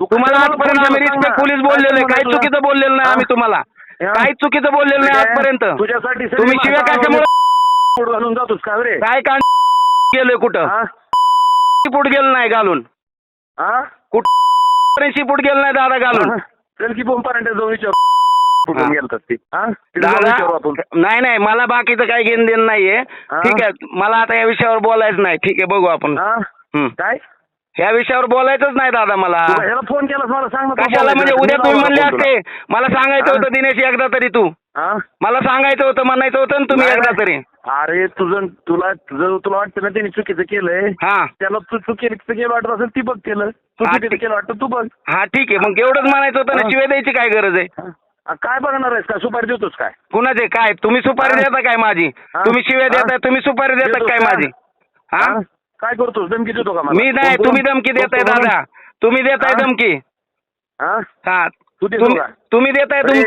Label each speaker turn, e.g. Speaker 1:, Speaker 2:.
Speaker 1: तुम्हाला आजपर्यंत रिस्पेक्ट
Speaker 2: ना.
Speaker 1: पोलीस बोललेलो काही? चुकीचं बोललेलं नाही? आम्ही तुम्हाला? काही चुकीचं बोललेलं नाही. आजपर्यंत
Speaker 2: तुझ्यासाठी
Speaker 1: तुम्ही शिव्या कशामुळे
Speaker 2: घालून जातोस का रे
Speaker 1: काय का गेलोय कुठं? शिपूट गेलं नाही घालून? कुठं शिपूट गेलं नाही दादा घालून
Speaker 2: की जाऊन
Speaker 1: नाही नाही मला बाकीचं काही घेणं देणं नाहीये? ठीक आहे मला आता या विषयावर बोलायचं नाही ठीक आहे बघू आपण.
Speaker 2: काय
Speaker 1: या विषयावर बोलायचंच नाही दादा मला
Speaker 2: ह्याला फोन केलास मला सांग ना तू
Speaker 1: कशाला म्हणजे. उद्या तुम्ही
Speaker 2: लावला
Speaker 1: म्हणले
Speaker 2: तुला.
Speaker 1: असते मला सांगायचं? होतं दिनेश एकदा तरी तू
Speaker 2: हा?
Speaker 1: मला सांगायचं होतं म्हणायचं होतं ना तुम्ही
Speaker 2: नाही,
Speaker 1: एकदा
Speaker 2: नाही.
Speaker 1: तरी
Speaker 2: अरे तुझं तुला तुझं तुला वाटतं ना त्यांनी चुकीचं केलंय
Speaker 1: हा
Speaker 2: त्याला तू चुकीचं केलं वाटत असेल ती बघ केलं तू
Speaker 1: हा,
Speaker 2: चुकीचं
Speaker 1: ठीक.
Speaker 2: केलं वाटतं तू बघ
Speaker 1: हा ठीक आहे मग एवढंच म्हणायचं होतं ना. शिवाय द्यायची काय गरज आहे
Speaker 2: हा? आ, काय बघणार आहेस का सुपारी देतोस काय
Speaker 1: कुणाचे काय तुम्ही सुपारी. देता काय माझी
Speaker 2: हा.
Speaker 1: तुम्ही शिव्या. देताय तुम्ही सुपारी देता काय
Speaker 2: का?
Speaker 1: माझी हा
Speaker 2: हा? काय करतोस धमकी देतो का मला
Speaker 1: मी नाही
Speaker 2: कोण-
Speaker 1: तुम्ही
Speaker 2: कोण-
Speaker 1: धमकी देताय
Speaker 2: कोण-
Speaker 1: दादा तुम्ही देताय
Speaker 2: हा?
Speaker 1: धमकी
Speaker 2: हा?
Speaker 1: हा
Speaker 2: तू देतो
Speaker 1: तुम्ही
Speaker 2: का?
Speaker 1: तुम्ही देताय
Speaker 2: अरे,
Speaker 1: तुम